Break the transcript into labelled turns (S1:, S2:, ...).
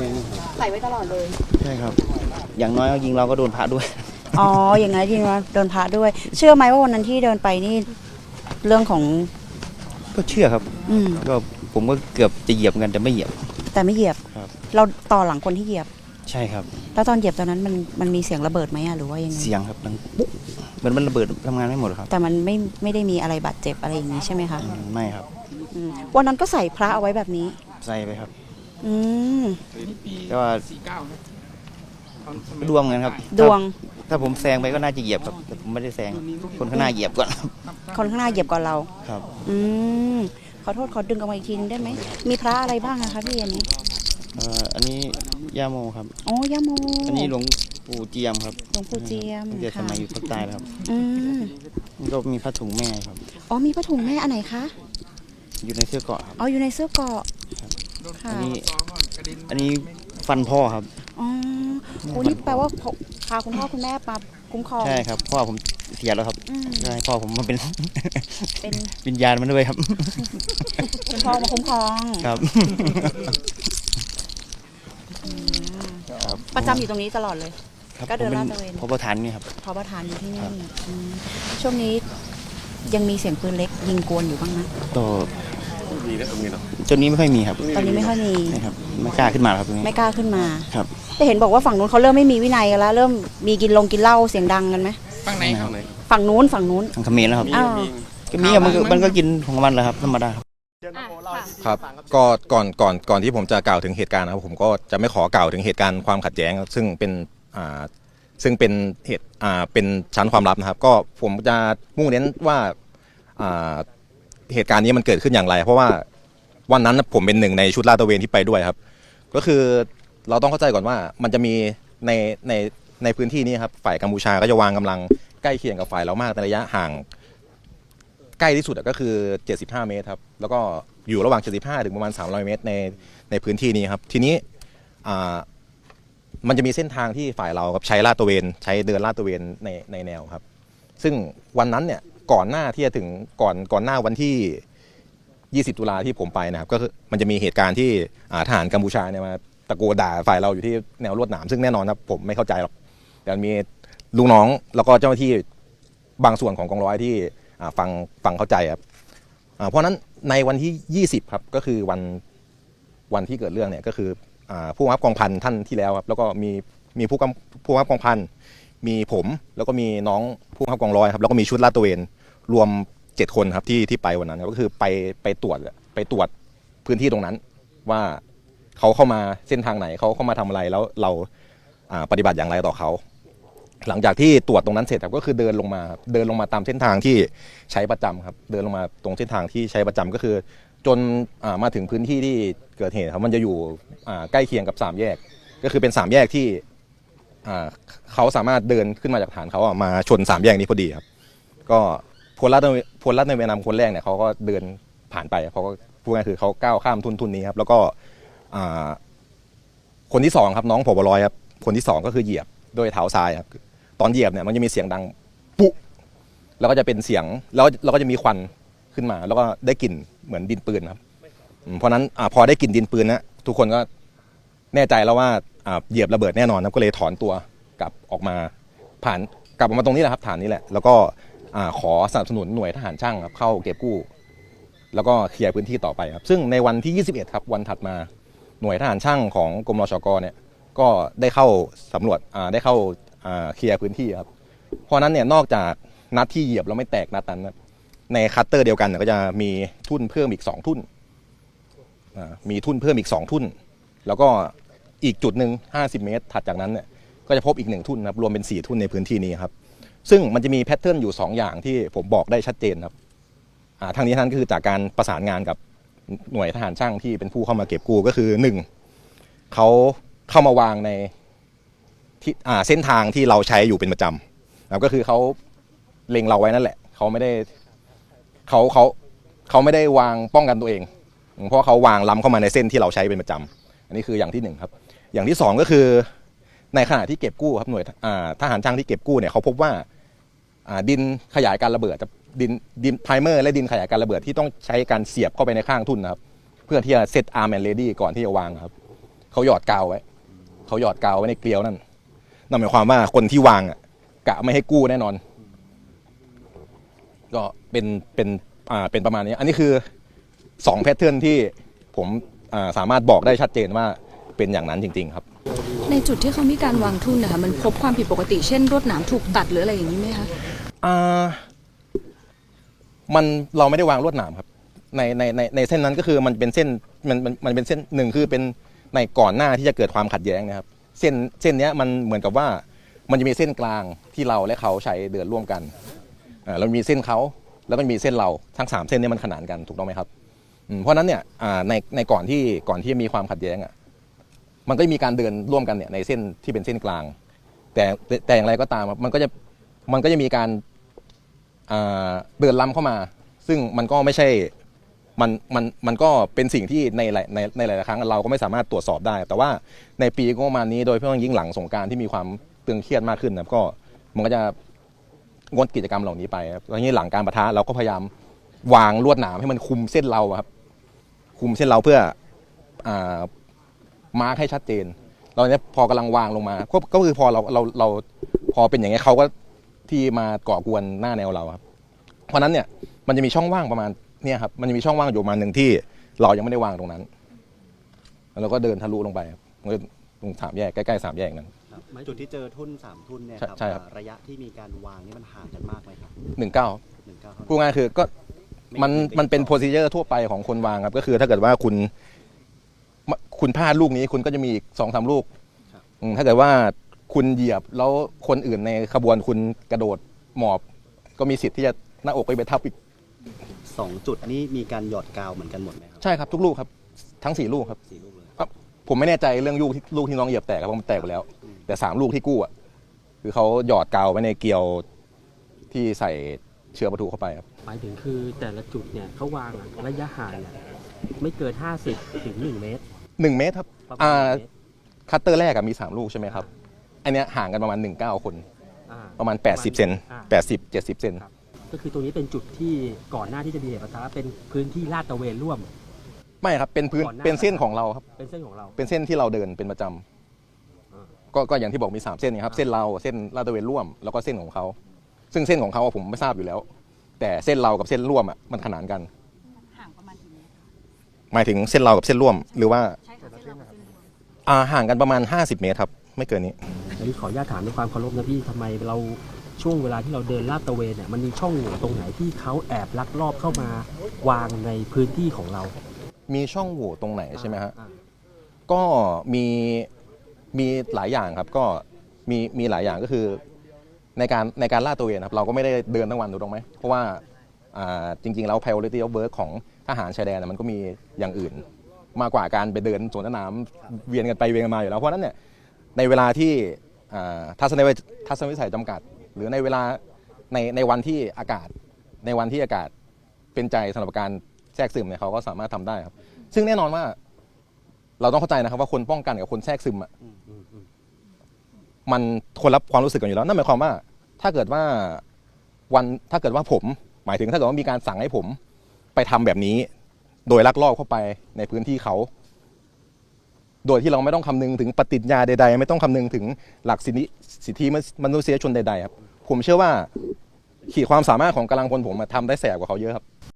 S1: ไม่ไม่ครับ
S2: ใส่ไว้ตลอดเลย
S3: ใช่ครับ อย่างน้อยยิงเราก็โดนพระด้วย
S2: อ๋อ อย่างนั้นจริงว่าโดนพระด้วย เชื่อไหมว่าวันนั้นที่เดินไปนี่เรื่องของ
S3: ก็เชื่อครับ
S2: อืม
S3: ก็ผมก็เกือบจะเหยียบกันแต่ไม่เหยียบ
S2: แต่ไม่เหยียบ
S3: ครับ
S2: เราต่อหลังคนที่เหยียบ
S3: ใช่ครับ
S2: แล้วตอนเหยียบตอนนั้นมันมันมีเสียงระเบิดไหมอะหรือว่ายังไง
S3: เสียงครับดังปุ๊บเหมือนมันระเบิดทำงานไม่หมดครับ
S2: แต่มันไม่ไม่ได้มีอะไรบาดเจ็บอะไรอย่างนี้ใช่ไหมคะ
S3: อืมไม่ครับ
S2: อืมวันนั้นก็ใส่พระเอาไว้แบบนี้
S3: ใส่ไปครับ
S2: อืม
S3: แต่ว่า ดวงเหมือนกันครับ
S2: ดวง
S3: ถ้าถ้าผมแซงไปก็น่าจะเหยียบครับแต่ผมไม่ได้แซงคนข้างหน้าเหยียบก่อนครับ
S2: คนข้างหน้าเหยียบก่อนเรา
S3: ครับ
S2: อืม ขอโทษขอดึงออกมาอีกทีนึงได้ไหม มีพระอะไรบ้างอะคะพี่อันนี้
S3: เอ่ออันนี้ย่าโมครับ
S2: อ๋อย่าโม
S3: อันนี้หลวงปู่เจียมครับ
S2: หลวงปู่เจียม
S3: ตั้งแต่ส
S2: ค่ะ
S3: มัยอยู่ภาคใต้แล้วครับ
S2: อืม
S3: นี่ก็มีผ้าถุงแม่ครับ
S2: อ๋อมีผ้าถุงแม่อันไหนคะ
S3: อยู่ในเสื้อเกราะครับ
S2: อ๋ออยู่ในเสื้อเกราะค่ะ
S3: อันนี้ อันนี้ฟันพ่อครับ
S2: อ๋อโอ้นี่แปลว่าพพาคุณพ่อคุณแม่มาคุ้มครอง
S3: ใช่ครับ พ่อผมเสียแล้วครับ
S2: อืม
S3: ใช่พ่อผมมาเป็น
S2: เป็น
S3: วิญญาณมันด้วยครับ
S2: คุณพ่อมาคุ้มครอง
S3: ครับ
S2: ประจำอยู่ตรงนี้ตลอดเลย
S3: ครับ
S2: ก็เดิน
S3: ผม
S2: ลาด
S3: ป็
S2: ตระเวน
S3: พบประธานนี่ครับ
S2: พอประธานอยู่ที่นี่
S3: ครับ
S2: อืมช่วงนี้ยังมีเสียงปืนเล็กยิงกวนอยู่บ้างนะ
S3: ตัว
S1: มีนะมีเนาะ
S3: จนนี้ไม่ค่อยมีครับ
S2: ตอนนี้ไม่ค่อยมี
S3: นี่ครับไม่กล้าขึ้นมาหรอกครับตรงนี้
S2: ไม่กล้าขึ้นมา
S3: ครับ
S2: แต่เห็นบอกว่าฝั่งนู้นเขาเริ่มไม่มีวินัยกันแล้วเริ่มมีกินลงกินเหล้าเสียงดังกันไหม
S4: ฝั่งไหนครับ
S1: ไหน
S2: ฝั่งนู้นฝั่งนู้น
S3: ทางเขมรแล้วครับ
S2: อ้าว
S3: ก็มีอะมันก็มันก็กินของมันแหละครับธรรมดาครับ
S4: ครับก็ก่อนก่อนก่อนที่ผมจะกล่าวถึงเหตุการณ์นะครับผมก็จะไม่ขอกล่าวถึงเหตุการณ์ความขัดแย้ง ซึ่งเป็นอ่าซึ่งเป็นเหตุอ่าเป็นชั้นความลับนะครับ ก็ผมจะมุ่งเน้นว่าอ่า เหตุการณ์นี้มันเกิดขึ้นอย่างไร เพราะว่าวันนั้นผมเป็นหนึ่งในชุดลาดตระเวนที่ไปด้วยครับ ก็คือเราต้องเข้าใจก่อนว่ามันจะมีในในในพื้นที่นี้ครับฝ่ายกัมพูชาก็จะวางกำลังใกล้เคียงกับฝ่ายเรามากในระยะห่าง ใกล้ที่สุดอะก็คือ 75 เมตรครับแล้วก็อยู่ระหว่าง 75 ถึงประมาณ 300 เมตรในในพื้นที่นี้ครับทีนี้อ่ามันจะมีเส้นทางที่ฝ่ายเราครับใช้ลาดตระเวน ใช้เดินลาดตระเวนในในแนวครับ ซึ่งวันนั้นเนี่ย ก่อนหน้าที่จะถึงก่อนก่อนหน้าวันที่ 20 ตุลาที่ผมไปนะครับ ก็คือมันจะมีเหตุการณ์ที่อ่าทหารกัมพูชาเนี่ยมาตะโกนด่าฝ่ายเราอยู่ที่แนวลวดหนาม ซึ่งแน่นอนครับผมไม่เข้าใจหรอกแต่มีลูกน้องแล้วก็เจ้าหน้าที่บางส่วนของกองร้อยที่อ่าฟังฟังเข้าใจครับอ่าเพราะฉะนั้นในวันที่ 20 ครับก็คือวันวันที่เกิดเรื่องเนี่ยก็คืออ่าผู้บังคับกองพันท่านที่แล้วครับแล้วก็มีมีผู้กำผู้บังคับกองพันมีผมแล้วก็มีน้องผู้บังคับกองร้อยครับแล้วก็มีชุดลาดตระเวน รวม 7 คนครับที่ที่ไปวันนั้นครับก็คือไปไปตรวจไปตรวจพื้นที่ตรงนั้น ว่าเขาเข้ามาเส้นทางไหนเขาเข้ามาทำอะไรแล้วเราปฏิบัติอย่างไรต่อเขา หลังจากที่ตรวจตรงนั้นเสร็จครับก็คือเดินลงมาครับเดินลงมาตามเส้นทางที่ใช้ประจำครับ เดินลงมาตรงเส้นทางที่ใช้ประจำก็คือ จนอมาถึงพื้นที่ที่เกิดเหตุครับมันจะอยู่ใกล้เคียงกับสามแยก ก็คือเป็นสามแยกที่เขาสามารถเดินขึ้นมาจากฐานเขามาชนสามแยกนี้พอดีครับ ก็ พลรัฐพลรัฐในเวียดนามคนแรกเนี่ยเขาก็เดินผ่านไปเขาก็พูดง่ายๆคือเขาก้าวข้ามทุนทุนนี้ครับแล้วก็คนที่สองครับน้องผบร้อยครับคนที่สองก็คือเหยียบโดยเท้าซ้ายครับตอนเหยียบเนี่ยมันจะมีเสียงดังปุ๊แล้วก็จะเป็นเสียงแล้วเราก็จะมีควันขึ้นมา แล้วก็ได้กลิ่นเหมือนดินปืนครับเพราะนั้นอพอได้กลิ่นดินปืนนะทุกคนก็แน่ใจแล้วว่าเหยียบระเบิดแน่นอนครับก็เลยถอนตัวกลับออกมาผ่านกลับออกมาตรงนี้แหละครับฐานนี้แหละ แล้วก็ ขอสนับสนุนหน่วยทหารช่างครับเข้าเก็บกู้ แล้วก็เคลียร์พื้นที่ต่อไปครับ ซึ่งในวันที่ 21 ครับวันถัดมาหน่วยทหารช่างของกรมรชกเนี่ยก็ได้เข้าสำรวจได้เข้าเคลียร์พื้นที่ครับเพราะนั้นเนี่ยนอกจากนัดที่เหยียบแล้วไม่แตกนัดนั้นนะในคัตเตอร์เดียวกันเนี่ยก็จะมีทุ่นเพิ่มอีก 2 ทุ่นมีทุ่นเพิ่มอีก 2 ทุ่น แล้วก็อีกจุดหนึ่ง50 เมตร ถัดจากนั้นเนี่ยก็จะพบอีกหนึ่งทุ่นนะครับรวมเป็น 4 ทุ่นในพื้นที่นี้ครับ ซึ่งมันจะมีแพทเทิร์นอยู่ 2 อย่างที่ผมบอกได้ชัดเจนครับอ่าทางนี้ท่านก็คือจากการประสานงานกับหน่วยทหารช่างที่เป็นผู้เข้ามาเก็บกู้ก็คือหนึ่งเขาเข้ามาวางในที่อ่าเส้นทางที่เราใช้อยู่เป็นประจำนะครับก็คือเขาเล็งเราไว้นั่นแหละเขาไม่ได้เขาเขาเขาไม่ได้วางป้องกันตัวเอง เพราะเขาวางล้ำเข้ามาในเส้นที่เราใช้เป็นประจำอันนี้คืออย่างที่หนึ่งครับ อย่างที่สองก็คือในขณะที่เก็บกู้ครับหน่วยทหารช่างที่เก็บกู้เนี่ยเขาพบว่า ดินขยายการระเบิดดินดินไพรเมอร์และดินขยายการระเบิดที่ต้องใช้การเสียบเข้าไปในข้างทุ่นนะครับ เพื่อที่จะเซตอาร์แมนเลดี้ก่อนที่จะวางครับเขาหยอดกาวไว้เขาหยอดกาวไว้ในเกลียวนั่นนั่นหมายความว่าคนที่วางอะกะไม่ให้กู้แน่นอน ก็เป็นเป็นอ่าเป็นประมาณนี้ อันนี้คือสองแพทเทิร์นที่ผมสามารถบอกได้ชัดเจนว่าเป็นอย่างนั้นจริง ๆ ครับ
S5: ในจุดที่เขามีการวางทุ่นนะคะมันพบความผิดปกติเช่นรวดหนามถูกตัดหรืออะไรอย่างนี้ไหมคะ
S4: อ่ามันเราไม่ได้วางลวดหนามครับ ในในในในเส้นนั้นก็คือมันเป็นเส้นมันมันมันเป็นเส้นหนึ่งคือเป็นในก่อนหน้าที่จะเกิดความขัดแย้งนะครับ เส้นเส้นเนี้ยมันเหมือนกับว่ามันจะมีเส้นกลางที่เราและเขาใช้เดินร่วมกันอ่าเรามีเส้นเขาแล้วก็มีเส้นเราทั้งสามเส้นเนี้มันขนานกันถูกต้องไหมครับอืมเพราะฉะนั้นเนี่ยอ่าในในก่อนที่ก่อนที่จะมีความขัดแย้งอะ มันก็จะมีการเดินร่วมกันเนี่ยในเส้นที่เป็นเส้นกลาง แต่แต่อย่างไรก็ตามมันก็จะมันก็จะมีการเดินล้ำเข้ามา ซึ่งมันก็ไม่ใช่มันมันมันก็เป็นสิ่งที่ในหลายในในหลายครั้งเราก็ไม่สามารถตรวจสอบได้ แต่ว่าในปีงบประมาณนี้โดยเฉพาะยิ่งหลังสงการที่มีความตึงเครียดมากขึ้นนะก็มันก็จะงดกิจกรรมเหล่านี้ไปครับแล้วนี้หลังการประทะเราก็พยายามวางลวดหนามให้มันคุมเส้นเราครับ คุมเส้นเราเพื่ออ่า มาร์คให้ชัดเจนเราเนี่ยพอกำลังวางลงมาก็ก็คือพอเราเราเราพอเป็นอย่างเงี้ยเขาก็ที่มาก่อกวนหน้าแนวเราครับ เพราะฉะนั้นเนี่ยมันจะมีช่องว่างประมาณเนี่ยครับมันจะมีช่องว่างอยู่ประมาณหนึ่งที่ เรายังไม่ได้วางตรงนั้นแล้วเราก็เดินทะลุลงไปครับมันก็ตรงสามแยกใกล้ๆสามแยกนั้น
S6: ครับจุดที่เจอทุ่นสามทุ่นเนี่ย
S4: ใช่
S6: ครับ
S4: ใช่ครับ
S6: อ่าระยะที่มีการวางนี่มันห่างกันมากไหมครับ
S4: หนึ่งเก้า
S6: หนึ่งเก้าเท่า
S4: พูด
S6: นั้น
S4: ง่ายๆคือก็มัน
S6: ไม่
S4: มันเป็น
S6: ไม่
S4: โพซิเจอร์ทั่วไปของคนวางครับ ก็คือถ้าเกิดว่าคุณม คุณพลาดลูกนี้คุณก็จะมีอีกสองสามลูกอืมถ้าเกิดว่าคุณเหยียบแล้วคนอื่นในขบวนคุณกระโดดหมอบ ก็มีสิทธิ์ที่จะหน้าอกไปไปทับอีก
S6: สองจุดนี้มีการหยอดกาวเหมือนกันหมดไหมครับ
S4: ใช่ครับทุกลูกครับ ทั้งสี่ลูกครับ
S6: สี่ลูกเลย
S4: ผมไม่แน่ใจเรื่องลูกที่ลูกที่น้องเหยียบแตกครับเพราะมันแตกไปแล้วแต่สามลูกที่กู้อะคือเขาหยอดกาวไว้ในเกลียวที่ใส่เชื้อประทุเข้าไปครับ
S7: หมายถึงคือแต่ละจุดเนี่ยเขาวางอะระยะห่างเนี่ยไม่เกิน 50 ถึง 1 เมตร
S4: หนึ่งเมตรครับ
S7: ประมา
S4: อ่า
S7: ณ1เมตร
S4: คัตเตอร์แรกอะมีสามลูกใช่ไหมครับอันเนี้ยห่างกันประมาณหนึ่งเก้าคน
S7: อ่า
S4: ประมาณ 80 เซน
S7: อ่า
S4: 80 70 เซน
S7: ครับก็คือตรงนี้เป็นจุดที่ก่อนหน้าที่จะมีเหตุปะทะเป็นพื้นที่ลาดตระเวนร่วม
S4: ไม่ครับ เป็นพื้น
S7: ก่อนหน้า
S4: เป็นเส้นของเราครับ
S7: เป็นเส้นของเรา
S4: เป็นเส้นที่เราเดินเป็นประจำ
S7: อ่า
S4: ก็ก็อย่างที่บอกมีสามเส้นนี่ครับ เส้นเรา เส้นลาดตระเวนร่วม แล้วก็เส้นของเขา ซึ่งเส้นของเขาอะผมไม่ทราบอยู่แล้ว แต่เส้นเรากับเส้นร่วมอะมันขนานกัน
S2: ห่างประมาณกี่เมตร
S4: หมายถึงเส้นเรากับเส้นร่วม หรือว่า
S2: ใช่ ค่ะเส้นเรากับเส้นเรา
S4: อ่าห่างกันประมาณ 50 เมตรครับไม่เกินนี้
S7: อันนี้ขออนุญาตถามด้วยความเคารพนะพี่ทำไมเราช่วงเวลาที่เราเดินลาดตระเวนเนี่ยมันมีช่องโหว่ตรงไหนที่เขาแอบลักลอบเข้ามาวางในพื้นที่ของเรา
S4: มีช่องโหว่ตรงไหนใช่ไหมฮะ
S7: อ่า
S4: ก็มีมีหลายอย่างครับก็มีมีหลายอย่างก็คือในการในการลาดตระเวนครับเราก็ไม่ได้เดินทั้งวันถูกต้องไหมเพราะว่าอ่าจริงๆแล้ว priority of work ของทหารชายแดนนะมันก็มีอย่างอื่น มากกว่าการไปเดินสวนสนามเวียนกันไปเวียนกันมาอยู่แล้ว เพราะฉะนั้นเนี่ยในเวลาที่อ่าทัศนวิทัศนวิสัยจำกัด หรือในเวลาในในวันที่อากาศ ในวันที่อากาศเป็นใจสำหรับการแทรกซึมเนี่ยเขาก็สามารถทำได้ครับ ซึ่งแน่นอนว่าเราต้องเข้าใจนะครับว่าคนป้องกันกับคนแทรกซึมอะ
S7: มั
S4: นคนรับความรู้สึกกันอยู่แล้ว นั่นหมายความว่า ถ้าเกิดว่าวันถ้าเกิดว่าผม หมายถึงถ้าเกิดว่ามีการสั่งให้ผม ไปทำแบบนี้ โดยลักลอบเข้าไปในพื้นที่เขา โดยที่เราไม่ต้องคำนึงถึงปฏิญญาใด ๆ ไม่ต้องคำนึงถึงหลักสิทธิสิทธิมนุษยชนใด ๆ ครับ ผมเชื่อว่าขีดความสามารถของกำลังพลผมทำได้แสบกว่าเขาเยอะครับ